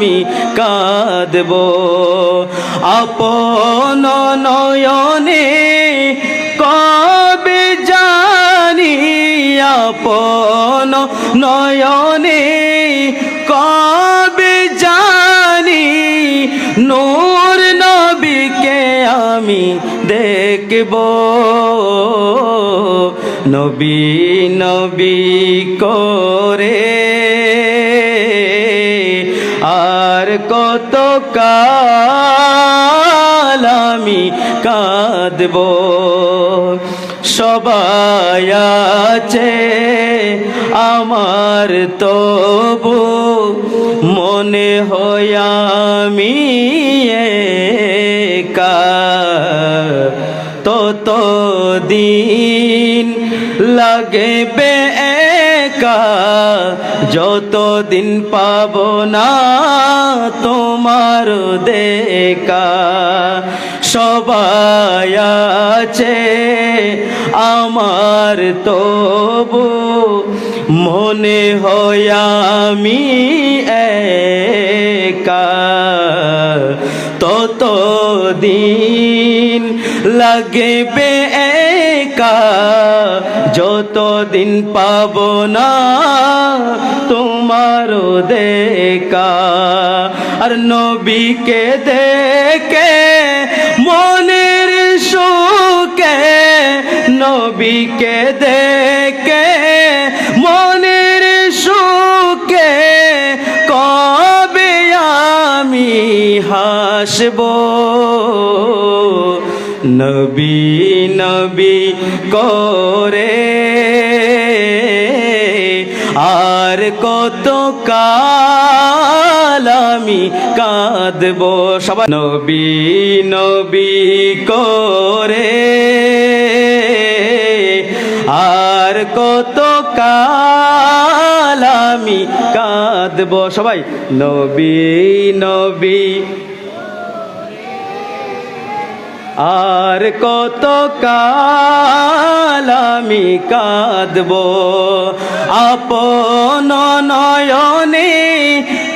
আমি কাঁদব। আপন নয়নে কবে জানি আপন নয়নে কবে জানি নূর নবীকে আমি দেখব। নবী নবী করে আর কত কাল আমি কাঁদব। সবাই আছে আমার, তবু মনে হয় আমি তত দিন লাগবে একা যতদিন পাব না তোমার দেখা, সবাই আছে আমার, তবু মনে হয় আমি একা। তত দিন লাগবে একা যতদিন পাব না তোমার দেখা। আর নবীকে দেখে মনের সুখে, নবীকে দেখে মনের সুখে কবে আমি হাসব? নবী করে। আর কত কাল আমি কাঁদব? সবাই নবী নবী করে। আর কত কাল আমি কাঁদব? সবাই নবী নবী আর কত কাল আমি কাঁদব? আপন নয়নে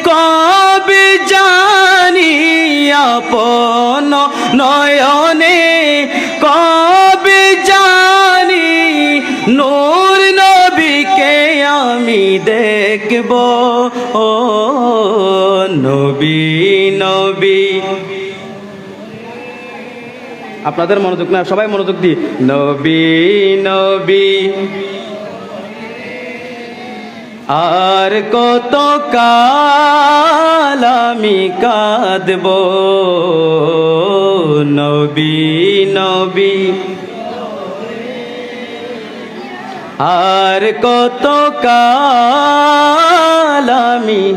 কবে জানি? আপন নয়নে কবে জানি? নূর নবীকে আমি দেখব। ও নবী আপনাদের মনোযোগ না, সবাই মনোযোগ দি নবী নবী। আর কত কাল আমি কাঁদব? নবী নবী। আর কত কাল আমি